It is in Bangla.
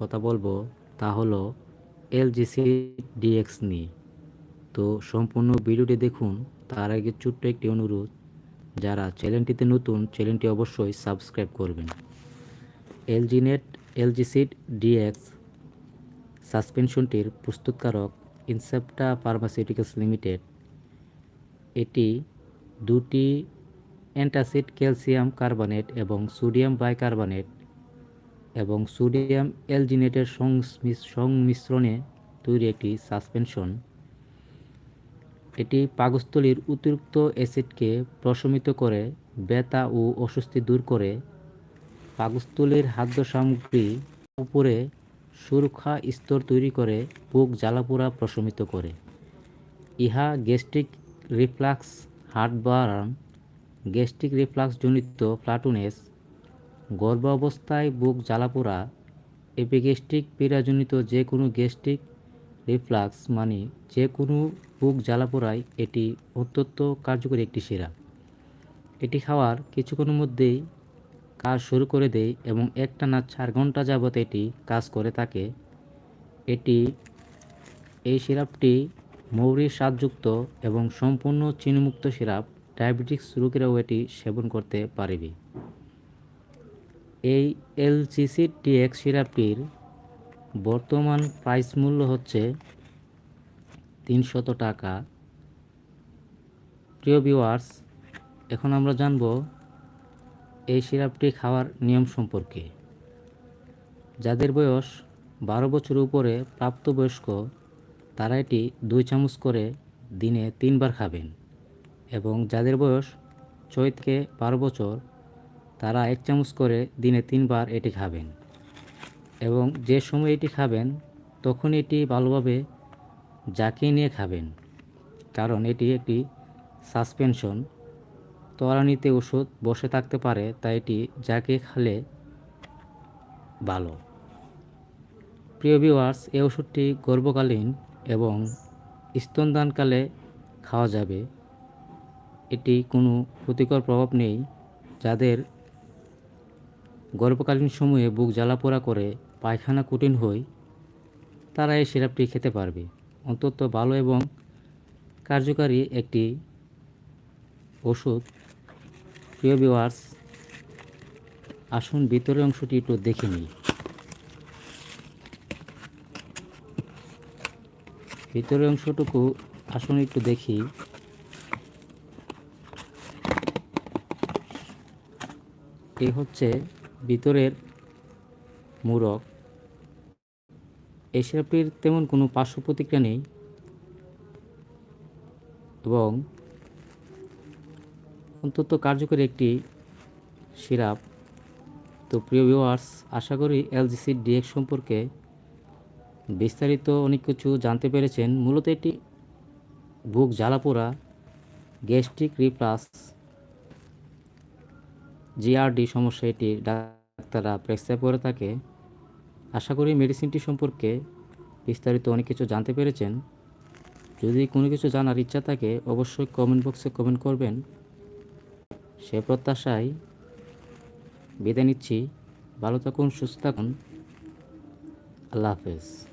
কথা বলব তা হলো এলজিসি ডিএক্স নিয়ে। তো সম্পূর্ণ ভিডিওটি দেখুন, তার আগে ছোট্ট একটি অনুরোধ, যারা চ্যানেলটিতে নতুন, চ্যানেলটি অবশ্যই সাবস্ক্রাইব করবেন। এলজি নেট এলজিসিড ডিএক্স সাসপেনশনটির প্রস্তুতকারক ইনসেপ্টা ফার্মাসিউটিক্যালস লিমিটেড। এটি দুটি অ্যান্টাসিড ক্যালসিয়াম কার্বনেট এবং সোডিয়াম বাইকার্বনেট এবং সোডিয়াম অ্যালজিনেটের সংমিশ- সংমিশ্রণে তৈরি একটি সাসপেনশন। এটি পাকস্থলীর অতিরিক্ত অ্যাসিডকে প্রশমিত করে, ব্যথা ও অস্বস্তি দূর করে। পাকস্থলীর খাদ্য সামগ্রী উপরে সুরক্ষা স্তর তৈরি করে বুক জ্বালাপোড়া প্রশমিত করে। ইহা গ্যাস্ট্রিক রিফ্লাক্স হার্টবার্ন গ্যাস্ট্রিক রিফ্লাক্সজনিত ফ্লাটুনেস গর্ভাবস্থায় বুক জ্বালাপোড়া, এপিগ্যাস্ট্রিক পীড়াজনিত যে কোনো গ্যাস্ট্রিক রিফ্লাক্স মানে যে কোনো বুক জ্বালাপোড়ায় এটি অত্যন্ত কার্যকরী একটি সিরাপ এটি খাওয়ার কিছুক্ষণের মধ্যেই কাজ শুরু করে দেয় এবং একটানা চার ঘণ্টা যাবত এটি কাজ করে থাকে। এটি, এই সিরাপটি মৌরির স্বাদযুক্ত এবং সম্পূর্ণ চিনিমুক্ত সিরাপ ডায়াবেটিক্স রোগীরাও এটি সেবন করতে পারবে। এই এলসিসি টিএক্স সিরাপটির বর্তমান প্রাইস মূল্য হচ্ছে তিনশত টাকা। প্রিয় ভিউয়ার্স, এখন আমরা জানব এই সিরাপটি খাওয়ার নিয়ম সম্পর্কে। যাদের বয়স বারো বছর উপরে প্রাপ্তবয়স্ক, তারা এটি দুই চামচ করে দিনে তিনবার খাবেন এবং যাদের বয়স ছয় থেকে বারো বছর তারা এক চামচ করে দিনে তিনবার এটি খাবেন। এবং যে সময় এটি খাবেন, তখন এটি ভালোভাবে জাকিয়ে নিয়ে খাবেন। কারণ এটি একটি সাসপেনশন। তলানিতে ওষুধ বসে থাকতে পারে, তাই এটি জাকিয়ে খেলে ভালো। প্রিয় ভিওয়ার্স এই ওষুধটি গর্ভকালীন এবং স্তনদানকালে খাওয়া যাবে। এটি কোনো ক্ষতিকর প্রভাব নেই। যাদের গর্ভকালীন সময়ে বুক জ্বালাপোড়া করে পায়খানা কঠিন হয় তারা এই সিরাপটি খেতে পারবে। অন্তত ভালো এবং কার্যকারী একটি ওষুধ। প্রিয় ভিউয়ার্স, আসুন ভিতরের অংশটি একটু দেখে নিই। ভিতরের অংশটুকু আসুন একটু দেখি। এই হচ্ছে ভিতরের মূরক এই তেমন কোনো পার্শ্ব প্রতিক্রিয়া নেই এবং অন্তত কার্যকরী একটি সিরাপ। তো প্রিয় ভিউয়ার্স আশা করি এলজিসি ডিএক্স সম্পর্কে বিস্তারিত অনেক কিছু জানতে পেরেছেন। মূলত এটি বুক জ্বালাপোড়া, গ্যাস্ট্রিক রিফ্লাক্স জিআরডি সমস্যা এটি, ডাক্তাররা প্রেসক্রাইব করে থাকে। আশা করি মেডিসিনটি সম্পর্কে বিস্তারিত অনেক কিছু জানতে পেরেছেন। যদি কোনো কিছু জানার ইচ্ছা থাকে, অবশ্যই কমেন্ট বক্সে কমেন্ট করবেন। সে প্রত্যাশায় বিদায় নিচ্ছি। ভালো থাকুন, সুস্থ থাকুন। আল্লাহ হাফেজ।